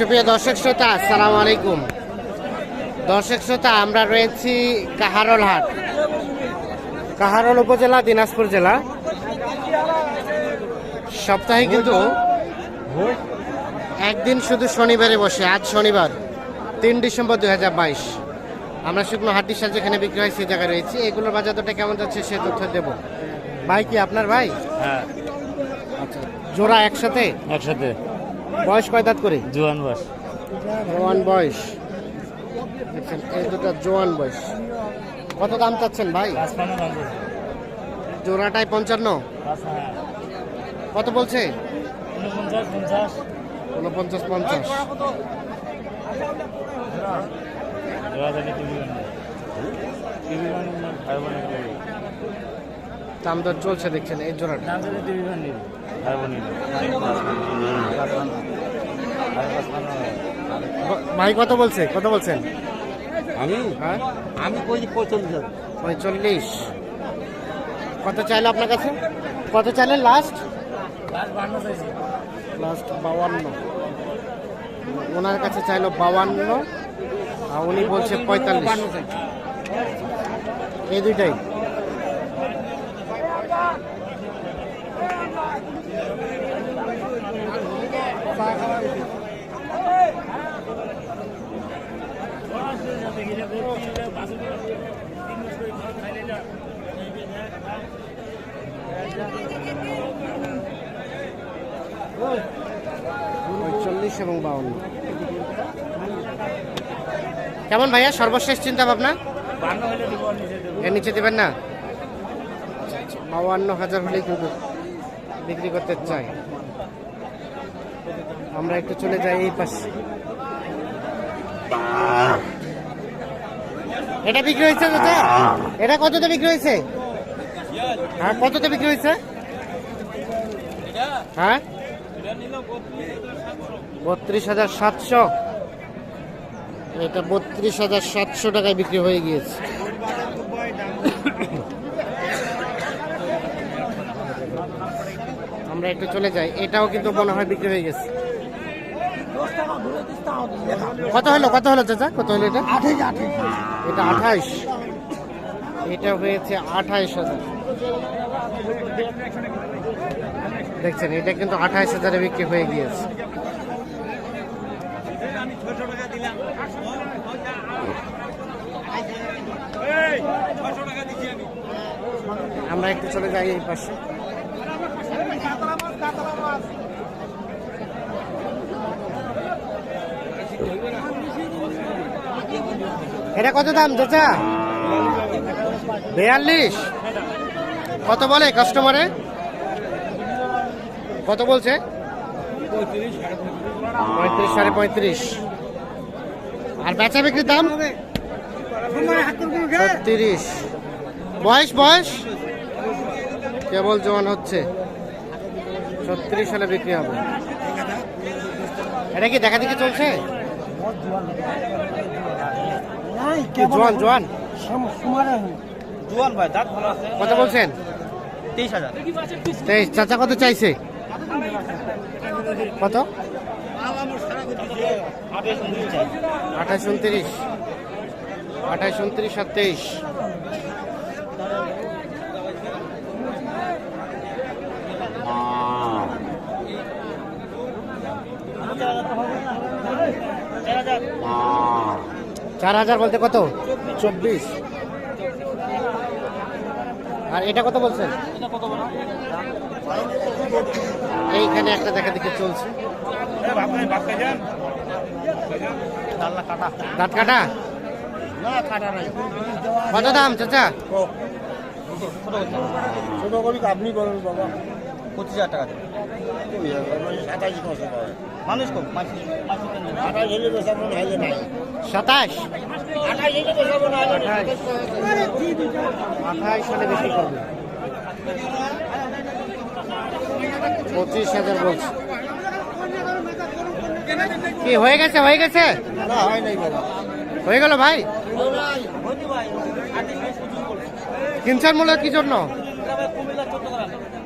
সুপ্রিয় দর্শক শ্রোতা আসসালামু আলাইকুম। দর্শক শ্রোতা আমরা রয়েছি কাহারল হাট। কাহারল উপজেলা দিনাজপুর জেলা। সপ্তাহে কিন্তু একদিন শুধু শনিবারে বসে আজ শনিবার তিন ডিসেম্বর দু হাজার বাইশ। আমরা শুকনো হাটির সাথে যেখানে বিক্রি হয় সেই জায়গায় রয়েছি। এগুলোর বাজার দরটা কেমন যাচ্ছে সে তথ্য দেব। ভাই কি আপনার ভাই? হ্যাঁ। আচ্ছা জোড়া একসাথে? একসাথে। বয়স কয় দাঁত করে? জোয়ান বয়স। জোয়ান বয়স। দেখছেন এই দুটো জোয়ান বয়স। কত দাম চাচ্ছেন ভাই? জোড়াটাই পঞ্চান্ন? কত বলছে? উনপঞ্চাশ পঞ্চাশ। দাম দর চলছে দেখছেন এই জোড়াটা। ভাই কত বলছে? কত বলছেন? আমি? হ্যাঁ? আমি কই পঁয়তাল্লিশ পঁয়তাল্লিশ। কত চাইলো আপনার কাছে? কত চাইলেন লাস্ট লাস্ট বাউান্ন ওনার কাছে চাইলো বাউান্ন আর উনি বলছে পঁয়তাল্লিশ। এই দুইটাই? পঁয়তাল্লিশ এবং বাউন্ন। কেমন ভাইয়া সর্বশেষ চিন্তা ভাবনা? এর নিচে দেবেন না? বাউান্ন হাজার হলেই কিন্তু বিক্রি করতে চাই। আমরা একটু চলে যাই এই পাশে। এটা বিক্রি হয়েছে দাদা এটা কততে বিক্রি হয়েছে? হ্যাঁ কততে বিক্রি হয়েছে? হ্যাঁ? বত্রিশ হাজার সাতশো। এটা বত্রিশ হাজার সাতশো টাকায় বিক্রি হয়ে গিয়েছে। আমরা একটু চলে যাই। এটাও কিন্তু মনে হয় বিক্রি হয়ে গেছে। কত হলো কত হলো চাচা? কত হলো এটা? এটা আঠাইশ। এটা হয়েছে আঠাইশ হাজার। দেখছেন, এটা কিন্তু আঠাইশ হাজারে বিক্রি হয়ে গিয়েছে। আমরা একটু চলে যাই এই পাশে। এটা কত দাম, চাচা? বিয়াল্লিশ। কত বলে কাস্টমারে কত বলছে? পঁয়ত্রিশ সাড়ে পঁয়ত্রিশ। আর বেচা বিক্রির দাম? তিরিশ বয়স বয়স? কেবল জোয়ান হচ্ছে। ছত্রিশ সালে বিক্রি হবে। এটা কি দেখা দেখি চলছে? জোয়ান জোয়ান। জোয়ান ভাই দাঁত ভালো আছে। কত বলছেন? তেইশ হাজার। তেইশ চাচা কত চাইছে? কত? আঠাশ উনত্রিশ। আঠাশ উনত্রিশ আর তেইশ। চার হাজার বলতে কত? চব্বিশ। আর এটা কত বলছেন? এইখানে একটা দেখা দেখে চলছে। দাঁত কাটা? কত দাম চাচা? ছোট। কবি আপনি করেন বাবা। পঁচিশ হাজার টাকা মানুষ কম আঠাশ হলে বেসাবো না হলে নাই। সাতাশ। আঠাশ হলে বেসাবো না হলে আঠাশ। আঠাশ বেশি করবে। পঁচিশ হাজার বলছে। কি হয়ে গেছে হয়ে গেছে? হয় গেল ভাই? কিনছেন মূল্য কি জন্য?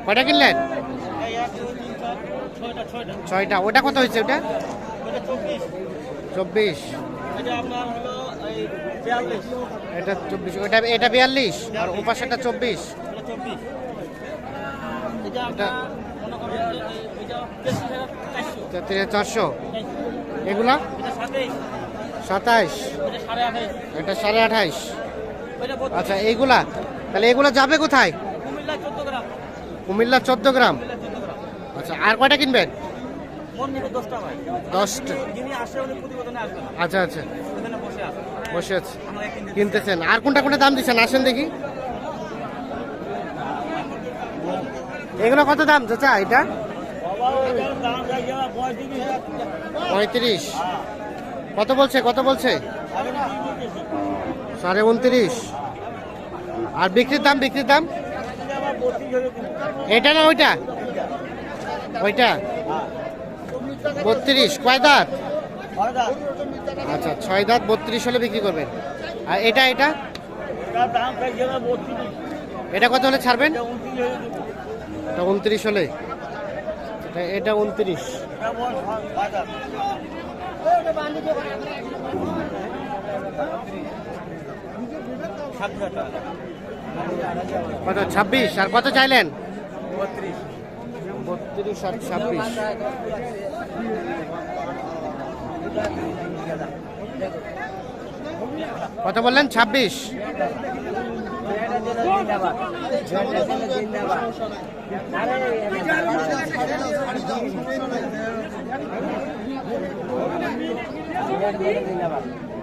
কয়টা কিনলেন? ছয়টা ওটা কত হয়েছে ওটা? চব্বিশ। এটা চব্বিশ। ওটা এটা বিয়াল্লিশ। আর ও পাশেটা চব্বিশ। চারশো। এগুলা? সাতাইশ। এটা সাড়ে আঠাইশ। আচ্ছা এইগুলা? তাহলে এগুলো যাবে কোথায়? কুমিল্লা চোদ্দ গ্রাম আচ্ছা আর কয়টা কিনবেন? দশটা আচ্ছা আচ্ছা। বসে আছে। কিনতেছেন। আর কোনটা কোনটা দাম দিচ্ছেন? আসেন দেখি। এগুলো কত দাম চাচা এটা? পঁয়ত্রিশ। কত বলছে কত বলছে? সাড়ে উনত্রিশ। আর বিক্রির দাম বিক্রির দাম। এটা না ওইটা? ওইটা? বত্রিশ। কয় দাঁত? আচ্ছা ছয় দাঁত বত্রিশ হলে বিক্রি করবেন। আর এটা এটা। এটা কত হলে ছাড়বেন? এটা উনত্রিশ হলে। এটা উনত্রিশ। কত? ছাব্বিশ। আর কত চাইলেন? বত্রিশ। বত্রিশ আর ছাব্বিশ। কত বললেন? ছাব্বিশ।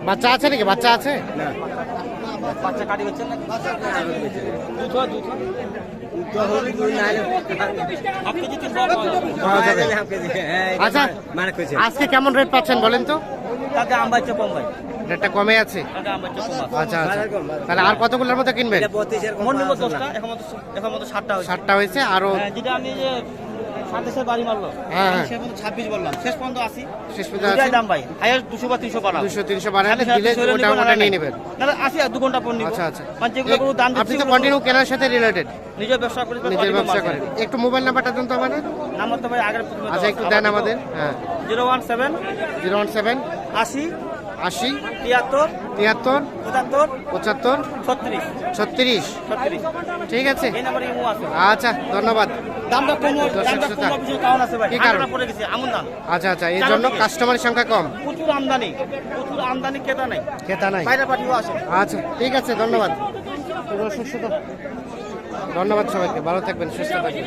বাচ্চা আছে নাকি? বাচ্চা আছে? বাচ্চা কাটি হচ্ছে না আচ্ছা আজকে কেমন রেট পাচ্ছেন বলেন তো? রেটটা কমে আছে? আচ্ছা আচ্ছা। তাহলে আর কতগুলোর মতো কিনবেন? ষাটটা হয়েছে। আরও হ্যাঁ, সাতাশের বাড়ি মারলো। হ্যাঁ, হ্যাঁ। সে পর্যন্ত ছাব্বিশ বললাম। শেষ পর্যন্ত আসি শেষ পর্যন্ত দাম ভাই দুশো বা তিনশো বাড়া দুশো তিনশো বাড়ালে দিলে ওটা ওটা নিয়ে নেবেন। না আসি আর দু ঘণ্টা পর নিব। আচ্ছা আচ্ছা। মানে যেগুলো কোনো দাম আপনি তো কন্টিনিউ কেনার সাথে রিলেটেড নিজের ব্যবসা করে নিজের ব্যবসা করেন একটু মোবাইল নাম্বারটা দেন তো আমাদের। নাম্বার তো ভাই আগের আচ্ছা একটু দেন আমাদের। হ্যাঁ। Zero one seven zero one seven আশি আশি। তিয়াত্তর। তিয়াত্তর। পঁচাত্তর। পঁচাত্তর। ছত্রিশ। ছত্রিশ। ঠিক আছে। আচ্ছা ধন্যবাদ। আচ্ছা আচ্ছা এই জন্য কাস্টমারের সংখ্যা কম? প্রচুর আমদানি। প্রচুর আমদানি ক্রেতা নাই। ক্রেতা নাই। বাইরে পাঠিয়েও আসে। আচ্ছা ঠিক আছে ধন্যবাদ। ধন্যবাদ সবাইকে ভালো থাকবেন সুস্থ থাকবেন।